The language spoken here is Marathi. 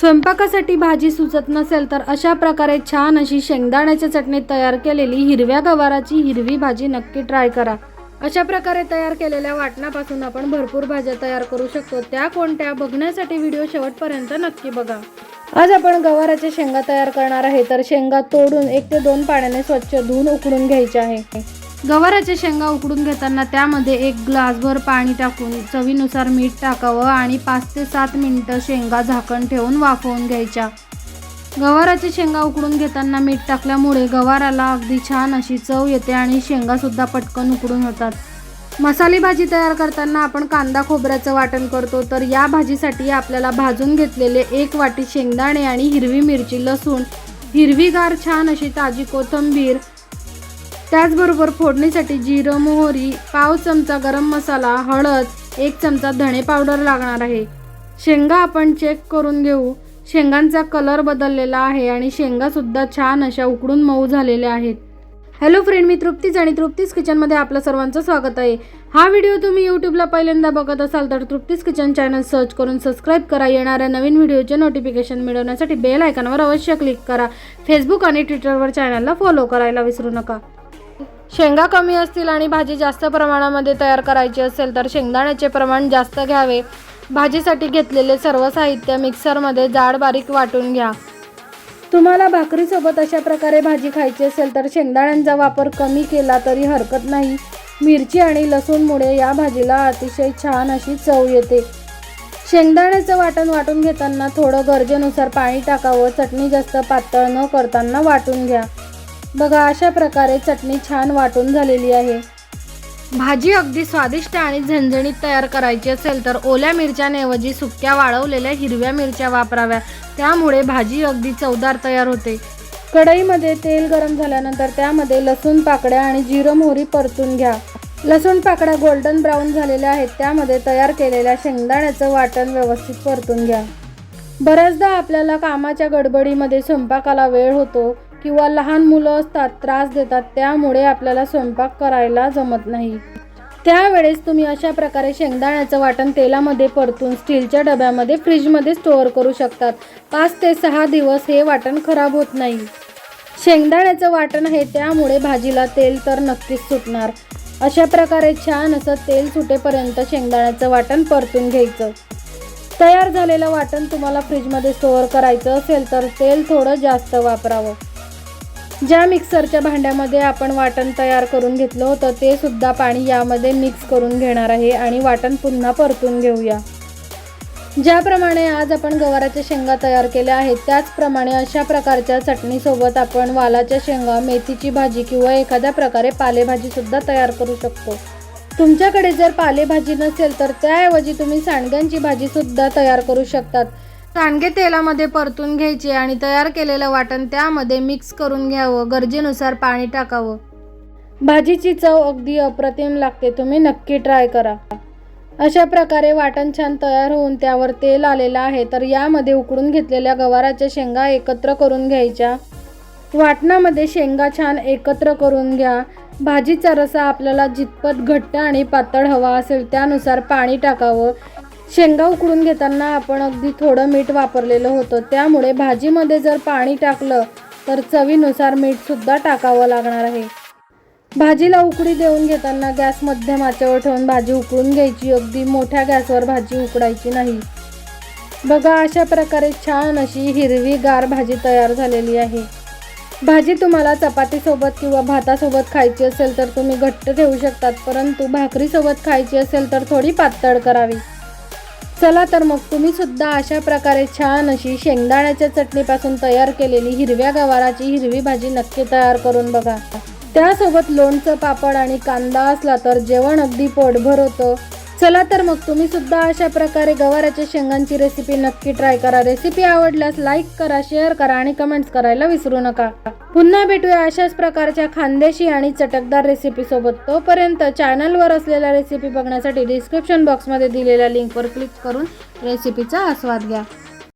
स्वयंपाकासाठी भाजी सुचत नसेल तर अशा प्रकारे छान अशी शेंगदाण्याच्या चटणी तयार केलेली हिरव्या गवाराची हिरवी भाजी नक्की ट्राय करा. अशा प्रकारे तयार केलेल्या वाटणापासून आपण भरपूर भाज्या तयार करू शकतो. त्या कोणत्या बघण्यासाठी व्हिडिओ शेवटपर्यंत नक्की बघा. आज आपण गवाराच्या शेंगा तयार करणार आहे. तर शेंगा तोडून एक ते दोन पाण्याने स्वच्छ धुवून उकडून घ्यायचे आहे. गवाराच्या शेंगा उकडून घेताना त्यामध्ये एक ग्लासभर पाणी टाकून चवीनुसार मीठ टाकावं आणि पाच ते सात मिनटं शेंगा झाकण ठेवून वाफवून घ्यायच्या. गवाराच्या शेंगा उकडून घेताना मीठ टाकल्यामुळे गवाराला अगदी छान अशी चव येते आणि शेंगासुद्धा पटकन उकडून होतात. मसाली भाजी तयार करताना आपण कांदा खोबऱ्याचं वाटण करतो तर या भाजीसाठी आपल्याला भाजून घेतलेले एक वाटी शेंगदाणे आणि हिरवी मिरची लसूण हिरवीगार छान अशी ताजी कोथिंबीर त्याचबरोबर फोडणीसाठी जिरं मोहरी पाव चमचा गरम मसाला हळद एक चमचा धणे पावडर लागणार आहे. शेंगा आपण चेक करून घेऊ. शेंगांचा कलर बदललेला आहे आणि शेंगासुद्धा छान अशा उकडून मऊ झालेल्या आहेत. हॅलो फ्रेंड मी तृप्तीच आणि तृप्तीज किचनमध्ये आपलं सर्वांचं स्वागत आहे. हा व्हिडिओ तुम्ही यूट्यूबला पहिल्यांदा बघत असाल तर तृप्तीज किचन चॅनल सर्च करून सबस्क्राईब करा. येणाऱ्या नवीन व्हिडिओचे नोटिफिकेशन मिळवण्यासाठी बेल आयकॉनवर अवश्य क्लिक करा. फेसबुक आणि ट्विटरवर चॅनलला फॉलो करायला विसरू नका. शेंगा कमी असतील आणि भाजी जास्त प्रमाणामध्ये तयार करायची असेल तर शेंगदाण्याचे प्रमाण जास्त घ्यावे. भाजीसाठी घेतलेले सर्व साहित्य मिक्सरमध्ये जाड बारीक वाटून घ्या. तुम्हाला भाकरीसोबत अशा प्रकारे भाजी खायची असेल तर शेंगदाण्यांचा वापर कमी केला तरी हरकत नाही. मिरची आणि लसूणमुळे या भाजीला अतिशय छान अशी चव येते. शेंगदाण्याचं वाटण वाटून घेताना थोडं गरजेनुसार पाणी टाकावं चटणी जास्त पातळ न करताना वाटून घ्या. बघा अशा प्रकारे चटणी छान वाटून झालेली आहे. भाजी अगदी स्वादिष्ट आणि झणझणीत तयार करायची असेल तर ओल्या मिरच्यांऐवजी सुक्या वाळवलेल्या हिरव्या मिरच्या वापराव्या. त्यामुळे भाजी अगदी चवदार तयार होते. कढईमध्ये तेल गरम झाल्यानंतर त्यामध्ये लसूण पाकड्या आणि जिरं मोहरी परतून घ्या. लसूण पाकड्या गोल्डन ब्राऊन झालेल्या आहेत. त्यामध्ये तयार केलेल्या शेंगदाण्याचं वाटण व्यवस्थित परतून घ्या. बऱ्याचदा आपल्याला कामाच्या गडबडीमध्ये स्वयंपाकाला वेळ होतो. किंवा लहान मुलं असतात त्रास देतात त्यामुळे आपल्याला स्वयंपाक करायला जमत नाही. त्यावेळेस तुम्ही अशा प्रकारे शेंगदाण्याचं वाटण तेलामध्ये परतून स्टीलच्या डब्यामध्ये फ्रीजमध्ये स्टोअर करू शकतात. पाच ते सहा दिवस हे वाटण खराब होत नाही. शेंगदाण्याचं वाटण आहे त्यामुळे भाजीला तेल तर नक्कीच सुटणार. अशा प्रकारे छान असं तेल सुटेपर्यंत शेंगदाण्याचं वाटण परतून घ्यायचं. तयार झालेलं वाटण तुम्हाला फ्रीजमध्ये स्टोअर करायचं असेल तर तेल थोडं जास्त वापरावं. ज्या मिक्सरच्या भांड्यामध्ये आपण वाटण तयार करून घेतलं होतं ते सुद्धा पाणी यामध्ये मिक्स करून घेणार आहे आणि वाटण पुन्हा परतून घेऊया. ज्याप्रमाणे आज आपण गवाराच्या शेंगा तयार केल्या आहेत त्याचप्रमाणे अशा प्रकारच्या चटणीसोबत आपण वालाच्या शेंगा मेथीची भाजी किंवा एखाद्या प्रकारे पालेभाजीसुद्धा तयार करू शकतो. तुमच्याकडे जर पालेभाजी नसेल तर त्याऐवजी तुम्ही सांडग्यांची भाजीसुद्धा तयार करू शकतात. सांडगे तेलामध्ये परतून घ्यायचे आणि तयार केलेलं वाटण त्यामध्ये मिक्स करून घ्यावं गरजेनुसार पाणी टाकावं. भाजीची चव अगदी अप्रतिम लागते तुम्ही नक्की ट्राय करा. अशा प्रकारे वाटण छान तयार होऊन त्यावर तेल आलेलं आहे तर यामध्ये उकडून घेतलेल्या गवाराच्या शेंगा एकत्र करून घ्यायच्या. वाटणामध्ये शेंगा छान एकत्र करून घ्या. भाजीचा रसा आपल्याला जितपत घट्ट आणि पातळ हवा असेल त्यानुसार पाणी टाकावं. शेंगा उकडून घेताना आपण अगदी थोडं मीठ वापरलेलं होतं. त्यामुळे भाजीमध्ये जर पाणी टाकलं तर चवीनुसार मीठसुद्धा टाकावं लागणार आहे. भाजीला उकडी देऊन घेताना गॅस मध्यम ठेवून भाजी उकळून घ्यायची. अगदी मोठ्या गॅसवर भाजी उकडायची नाही. बघा अशा प्रकारे छान अशी हिरवी गार भाजी तयार झालेली आहे. भाजी तुम्हाला चपातीसोबत किंवा भातासोबत खायची असेल तर तुम्ही घट्ट ठेवू शकतात परंतु भाकरीसोबत खायची असेल तर थोडी पातळ करावी. चला तर मग तुम्ही सुद्धा अशा प्रकारे छान अशी शेंगदाण्याच्या चटणीपासून तयार केलेली हिरव्या गवाराची हिरवी भाजी नक्की तयार करून बघा. त्यासोबत लोणचं पापड आणि कांदा असला तर जेवण अगदी पोटभर होतं. चला तर मग तुम्ही सुद्धा अशा प्रकारे गवाराच्या शेंगांची रेसिपी नक्की ट्राय करा. रेसिपी आवडल्यास लाईक करा शेअर करा आणि कमेंट्स करायला विसरू नका. पुन्हा भेटूया अशाच प्रकारच्या खानदेशी आणि चटकदार रेसिपी सोबत. तोपर्यंत चॅनलवर असलेल्या रेसिपी बघण्यासाठी डिस्क्रिप्शन बॉक्समध्ये दिलेल्या लिंकवर क्लिक करून रेसिपीचा आस्वाद घ्या.